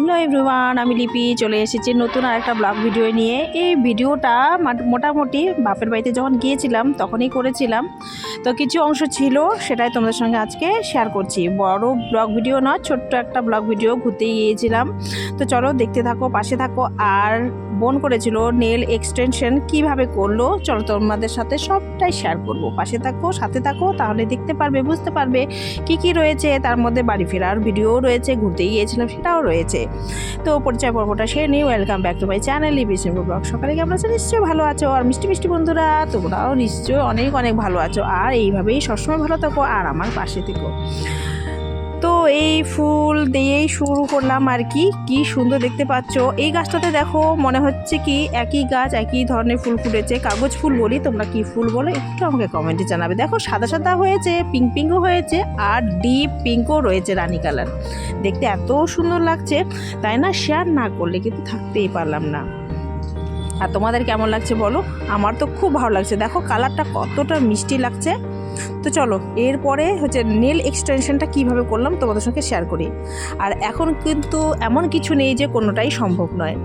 Hello everyone, আমি লিপি। চলে এসেছি নতুন আর একটা ব্লগ ভিডিও নিয়ে। এই ভিডিওটা মোটামুটি বাপের বাড়িতে যখন গিয়েছিলাম, তখনই করেছিলাম। তো কিছু অংশ ছিল, সেটাই তোমাদের সঙ্গে আজকে শেয়ার করছি। বড় ব্লগ ভিডিও নয়, ছোট্ট একটা ব্লগ ভিডিও ঘুরতে গিয়েছিলাম। তো চলো দেখতে থাকো, পাশে থাকো। আর বোন করেছিল নেল এক্সটেনশন কীভাবে করল? চলো তোমাদের সাথে সবটাই শেয়ার করব। পাশে থাকো, সাথে থাকো, তাহলে দেখতে পারবে, বুঝতে পারবে কি কি রয়েছে। তার মধ্যে বাড়ি ফেরার ভিডিও রয়েছে, ঘুরতে গিয়েছিলাম, সেটাও রয়েছে। তো পরিচয় পর্বটা সেরে নিই welcome back to my channel Bishnupur blog সকালে কেমন আছো? নিশ্চয়ই ভালো আছো আর মিষ্টি মিষ্টি বন্ধুরা, তোমরাও নিশ্চয়ই অনেক অনেক ভালো আছো। আর এইভাবেই সবসময় ভালো থাকো আর আমার পাশে থেকো। এই ফুল দিয়েই শুরু করলাম আর কি। কি সুন্দর দেখতে পাচ্ছ। এই গাছটাতে দেখো, মনে হচ্ছে কি একই গাছ, একই ধরনের ফুল ফুটেছে। কাগজ ফুল বলি, তোমরা কি ফুল বলো একটু আমাকে কমেন্টে জানাবে। দেখো, সাদা সাদা হয়েছে পিঙ্ক পিঙ্কও হয়েছে, আর ডিপ পিঙ্কও রয়েছে রানী কালার। দেখতে এত সুন্দর লাগছে, তাই না? শেয়ার না করলে কিন্তু থাকতেই পারলাম না। আর তোমাদের কেমন লাগছে বলো? আমার তো খুব ভালো লাগছে। দেখো কালারটা কতটা মিষ্টি লাগছে। তো চলো, এরপরে হচ্ছে নেল এক্সটেনশনটা কীভাবে করলাম তোমাদের সঙ্গে শেয়ার করি। আর এখন কিন্তু এমন কিছু নেই যে কোনোটাই সম্ভব নয়।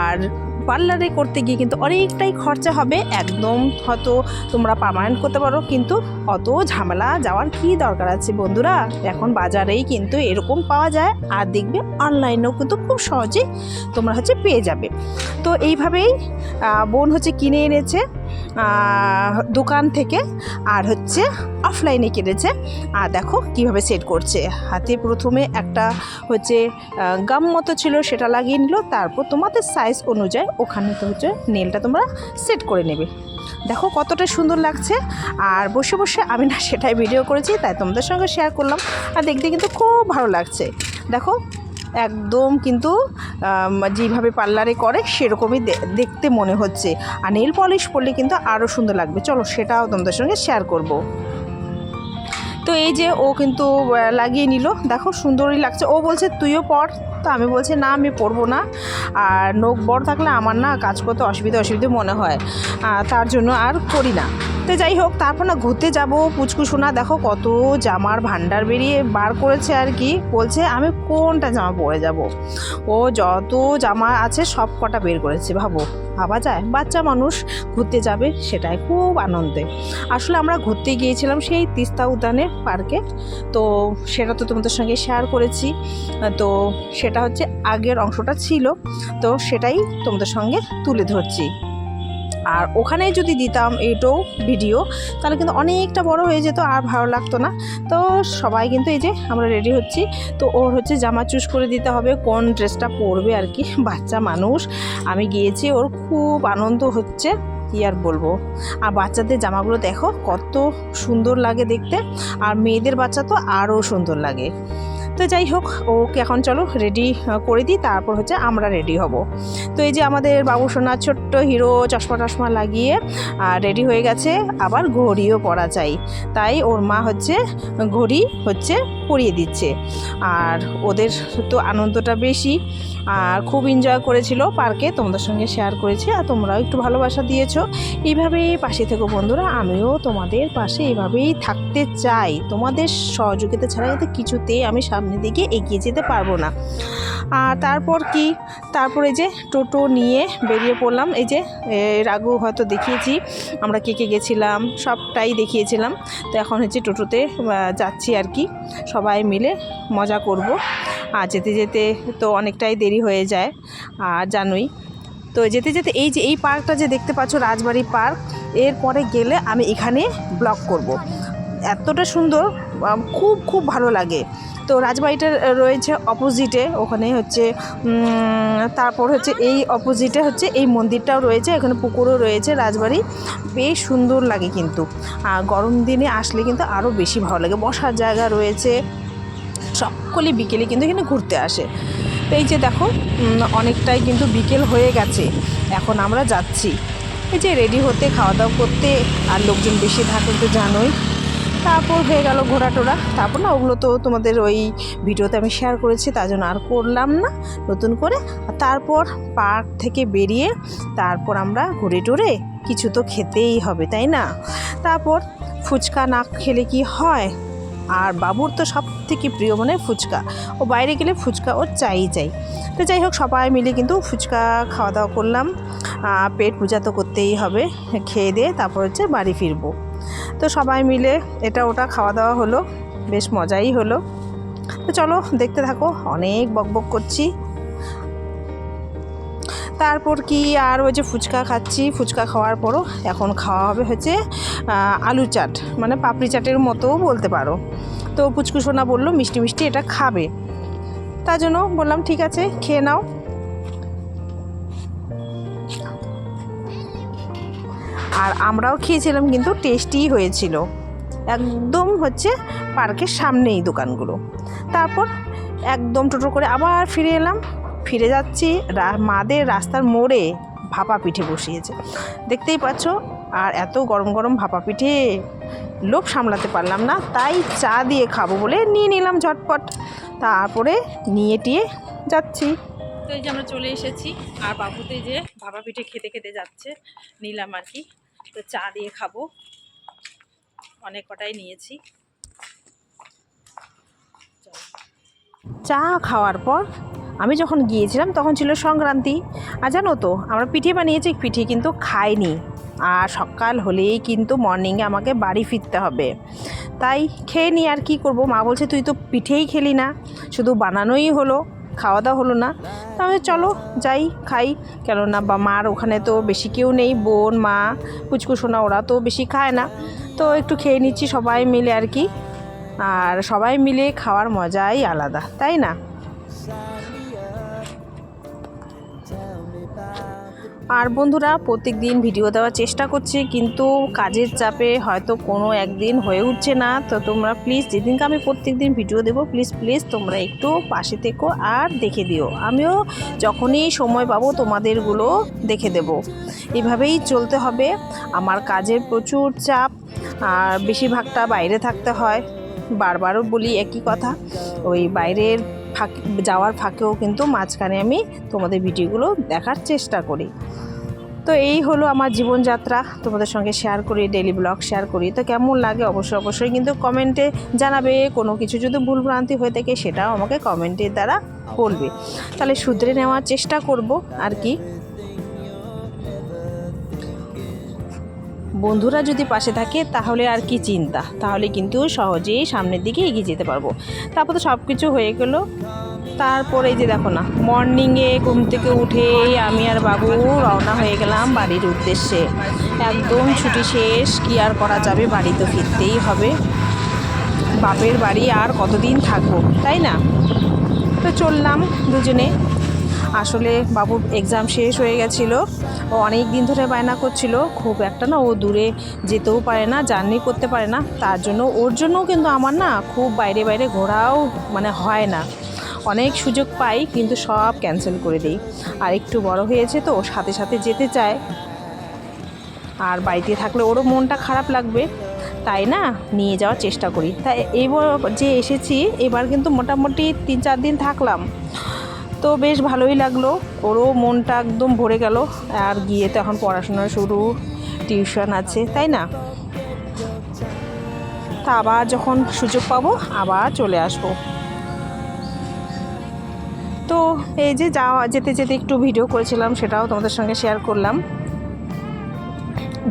আর পার্লারে করতে গিয়ে কিন্তু অনেকটাই খরচা হবে, একদম হয়তো তোমরা পার্মানেন্ট করতে পারো, কিন্তু অত ঝামেলা যাওয়ার কি দরকার আছে বন্ধুরা? এখন বাজারেই কিন্তু এরকম পাওয়া যায়, আর দেখবে অনলাইনেও কিন্তু খুব সহজেই তোমরা হচ্ছে পেয়ে যাবে। তো এইভাবেই বোন হচ্ছে কিনে এনেছে দোকান থেকে আর হচ্ছে অফলাইনে কিনেছে। আর দেখো কীভাবে সেট করছে। হাতে প্রথমে একটা হচ্ছে গাম মতো ছিল, সেটা লাগিয়ে নিল। তারপর তোমাদের সাইজ অনুযায়ী ওখানে তো হচ্ছে নেলটা তোমরা সেট করে নেবে। দেখো কতটা সুন্দর লাগছে। আর বসে বসে আমি না সেটাই ভিডিও করেছি, তাই তোমাদের সঙ্গে শেয়ার করলাম। আর দেখতে কিন্তু খুব ভালো লাগছে। দেখো একদম কিন্তু যেভাবে পার্লারে করে সেরকমই দেখতে মনে হচ্ছে। আর নেল পলিশ পরলে কিন্তু আরও সুন্দর লাগবে। চলো সেটাও তোমাদের সঙ্গে শেয়ার করব। তো এই যে ও কিন্তু লাগিয়ে নিল। দেখো সুন্দরই লাগছে। ও বলছে, তুইও পর। তো আমি বলছি, না, আমি পরবো না। আর নখ বড় থাকলে আমার না কাজ করতে অসুবিধা, অসুবিধে মনে হয়। তার জন্য আর করি না। তো যাই হোক, তারপর না ঘুরতে যাব। পুচকু সোনা, দেখো কত জামার ভান্ডার বেরিয়ে বার করেছে আর কি। বলছে, আমি কোনটা জামা পরে যাব? ও যত জামা আছে সব কটা বের করেছে, ভাবো। ভাবা যায়? বাচ্চা মানুষ, ঘুরতে যাবে সেটাই খুব আনন্দে। আসলে আমরা ঘুরতে গিয়েছিলাম সেই তিস্তা উদ্যানে পার্কে। তো সেটা তো তোমাদের সঙ্গে শেয়ার করেছি। তো সেটা হচ্ছে আগের অংশটা ছিল। তো সেটাই তোমাদের সঙ্গে তুলে ধরছি। আর ওখানে যদি দিতাম এটাও ভিডিও, তাহলে কিন্তু অনেকটা বড় হয়ে যেত আর ভালো লাগতো না। তো সবাই কিন্তু এই যে আমরা রেডি হচ্ছি। তো ওর হচ্ছে জামা চুজ করে দিতে হবে, কোন ড্রেসটা পরবে আর কি। বাচ্চা মানুষ। আমি গিয়েছি, ওর খুব আনন্দ হচ্ছে, কি আর বলব। আর বাচ্চাদের জামাগুলো দেখো, কত সুন্দর লাগে দেখতে। আর মেয়েদের বাচ্চা তো আরও সুন্দর লাগে। তো যাই হোক, ওকে এখন চলো রেডি করে দিই, তারপর হচ্ছে আমরা রেডি হব। তো এই যে আমাদের বাবু সোনার ছোট্ট হিরো, চশমা টশমা লাগিয়ে রেডি হয়ে গেছে, আবার ঘড়িও পরা চাই। তাই ওর মা হচ্ছে, ঘড়ি হচ্ছে পরিয়ে দিচ্ছে। আর ওদের তো আনন্দটা বেশি। আর খুব এনজয় করেছিল পার্কে তোমাদের সঙ্গে শেয়ার করেছি আর তোমরাও একটু ভালোবাসা দিয়েছ। এইভাবেই পাশে থেকো বন্ধুরা। আমিও তোমাদের পাশে এইভাবেই থাকতে চাই। তোমাদের সহযোগিতা ছাড়া কিন্তু কিছুতেই আমি সামনের দিকে এগিয়ে যেতে পারব না। আর তারপর কি? তারপরে যে টোটো নিয়ে বেরিয়ে পড়লাম। এই যে এর আগেও হয়তো দেখিয়েছি। আমরা কে কে গেছিলাম? সবটাই দেখিয়েছিলাম। তো এখন হচ্ছে টোটোতে যাচ্ছি আর কি। সবাই মিলে মজা করব আর যেতে যেতে তো অনেকটাই দেরি হয়ে যায়, আর জানোই তো যেতে যেতে এই যে এই পার্কটা যে দেখতে পাচ্ছ রাজবাড়ি পার্ক, এরপরে গেলে আমি এখানে ব্লক করব। এতটা সুন্দর খুব খুব ভালো লাগে। তো রাজবাড়িটা রয়েছে অপোজিটে, ওখানে হচ্ছে তারপর হচ্ছে এই অপোজিটে হচ্ছে এই মন্দিরটাও রয়েছে, এখানে পুকুরও রয়েছে, রাজবাড়ি। বেশ সুন্দর লাগে কিন্তু। আর গরম দিনে আসলে কিন্তু আরও বেশি ভালো লাগে। বসার জায়গা রয়েছে, সকলে বিকেলে কিন্তু এখানে ঘুরতে আসে। তো এই যে দেখো অনেকটাই কিন্তু বিকেল হয়ে গেছে। এখন আমরা যাচ্ছি। এই যে রেডি হতে খাওয়া দাওয়া করতে, আর লোকজন বেশি থাকে তো জানোই। তারপর হয়ে গেল ঘোরা টোরা তারপর না, ওগুলো তো তোমাদের ওই ভিডিওতে আমি শেয়ার করেছি, তার জন্য আর করলাম না নতুন করে। তারপর পার্ক থেকে বেরিয়ে তারপর আমরা ঘুরে টুরে কিছু তো খেতেই হবে, তাই না? তারপর ফুচকা না খেলে কি হয়? আর বাবুর তো সব থেকে প্রিয় মানে ফুচকা। ও বাইরে গেলে ফুচকা ওর চাই চাই। তো যাই হোক, সবাই মিলে কিন্তু ফুচকা খাওয়া দাওয়া করলাম পেট পূজা তো করতেই হবে। খেয়ে দিয়ে তারপর হচ্ছে বাড়ি ফিরবো। তো সবাই মিলে এটা ওটা খাওয়া দাওয়া হলো, বেশ মজাই হলো। তো চলো দেখতে থাকো, অনেক বকবক করছি। তারপর কি আর ওই যে ফুচকা খাচ্ছি, ফুচকা খাওয়ার পরও এখন খাওয়া হবে হচ্ছে আলু চাট মানে পাপড়ি চাটের মতোও বলতে পারো। তো পুচকু সোনা বলল, মিষ্টি মিষ্টি এটা খাবে। তার জন্য বললাম, ঠিক আছে, খেয়ে নাও। আর আমরাও খেয়েছিলাম, কিন্তু টেস্টি হয়েছিল। একদম হচ্ছে পার্কের সামনেই দোকানগুলো। তারপর একদম টোটো করে আবার ফিরে এলাম। ফিরে যাচ্ছি মাদের রাস্তার মোড়ে ভাপা পিঠে বসিয়েছে। দেখতেই পাচ্ছ, আর এত গরম গরম ভাপা পিঠে। লোভ সামলাতে পারলাম না, তাই চা দিয়ে খাব বলে নিয়ে নিলাম ঝটপট। তারপরে নিয়ে টিয়ে যাচ্ছি। তো এই যে আমরা চলে এসেছি, আর বাবুতে যে ভাপা পিঠে খেতে খেতে যাচ্ছে, নিলাম আর কি। তো চা দিয়ে খাব। অনেক কটাই নিয়েছি। চা খাওয়ার পর আমি যখন গিয়েছিলাম তখন ছিল সংক্রান্তি। আর জানো তো, আমরা পিঠে বানিয়েছি, পিঠে কিন্তু খাইনি। আর সকাল হলেই কিন্তু মর্নিংয়ে আমাকে বাড়ি ফিরতে হবে। তাই খেয়ে নি আর কি করব? মা বলছে, তুই তো পিঠেই খেলি না। শুধু বানানোই হলো। খাওয়া দাওয়া হলো না। তাহলে চলো যাই, খাই। কেননা বা মার ওখানে তো বেশি কেউ নেই, বোন, মা, পুচকু, সোনা ওরা তো বেশি খায় না। তো একটু খেয়ে নিচ্ছি সবাই মিলে আর কি। আর সবাই মিলে খাওয়ার মজাই আলাদা, তাই না? আর বন্ধুরা প্রত্যেক দিন ভিডিও দেওয়ার চেষ্টা করছি, কিন্তু কাজের চাপে হয়তো কোনো একদিন হয়ে উঠছে না। তো তোমরা প্লিজ যেদিনকে আমি প্রত্যেক দিন ভিডিও দেবো প্লিজ প্লিজ তোমরা একটু পাশে থেকো আর দেখে দিও। আমিও যখনই সময় পাবো তোমাদেরগুলো দেখে দেব। এভাবেই চলতে হবে। আমার কাজের প্রচুর চাপ, আর বেশিরভাগটা বাইরে থাকতে হয়। বারবারও বলি একই কথা, ওই বাইরের ফাঁক, যাওয়ার ফাঁকেও কিন্তু মাঝখানে আমি তোমাদের ভিডিওগুলো দেখার চেষ্টা করি। তো এই হলো আমার জীবনযাত্রা, তোমাদের সঙ্গে শেয়ার করি ডেলি ব্লগ শেয়ার করি। তো কেমন লাগে অবশ্যই অবশ্যই কিন্তু কমেন্টে জানাবে। কোনো কিছু যদি ভুলভ্রান্তি হয়ে থাকে, সেটাও আমাকে কমেন্টের দ্বারা বলবে। তাহলে শুধরে নেওয়ার চেষ্টা করব, আর কি? বন্ধুরা যদি পাশে থাকে, তাহলে আর কি চিন্তা? তাহলে কিন্তু সহজেই সামনের দিকে এগিয়ে যেতে পারব। তারপর তো সব কিছু হয়ে গেল। তারপরে যে দেখো না মর্নিংয়ে ঘুম থেকে উঠেই আমি আর বাবু রওনা হয়ে গেলাম বাড়ির উদ্দেশ্যে। একদম ছুটি শেষ, কি আর করা যাবে? বাড়ি তো ফিরতেই হবে। বাপের বাড়ি আর কতদিন থাকব, তাই না? তো চললাম দুজনে। আসলে বাবুর এক্সাম শেষ হয়ে গেছিল। ও অনেক দিন ধরে বায়না করছিল। খুব একটা না, ও দূরে যেতেও পারে না, জার্নি করতে পারে না। তার জন্য, ওর জন্যও কিন্তু আমার না খুব বাইরে বাইরে ঘোরাও মানে হয় না। অনেক সুযোগ পাই, কিন্তু সব ক্যান্সেল করে দিই। আর একটু বড় হয়েছে তো সাথে সাথে যেতে চায়। আর বাড়িতে থাকলে ওরও মনটা খারাপ লাগবে। তাই না, নিয়ে যাওয়ার চেষ্টা করি। তাই এবার যে এসেছি, এবার কিন্তু মোটামুটি তিন চার দিন থাকলাম। তো বেশ ভালোই লাগল। ওরও মনটা একদম ভরে গেল। আর গিয়ে তো এখন পড়াশোনা শুরু, টিউশন আছে, তাই না? তা আবার যখন সুযোগ পাবো, আবার চলে আসব। তো এই যে যাওয়া যেতে যেতে একটু ভিডিও করেছিলাম, সেটাও তোমাদের সঙ্গে শেয়ার করলাম।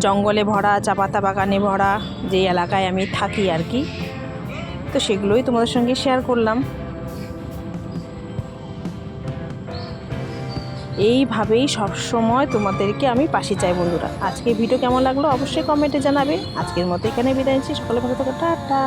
জঙ্গলে ভরা চা পাতা বাগানে ভরা যে এলাকায় আমি থাকি আর কি, তো সেগুলোই তোমাদের সঙ্গে শেয়ার করলাম। এইভাবেই সবসময় তোমাদেরকে আমি পাশে চাই, বন্ধুরা। আজকে ভিডিও কেমন লাগল অবশ্যই কমেন্টে জানাবে। আজকের মতো এখানে বিদায় নিচ্ছি। সকলে ভালো থাকো। টাটা।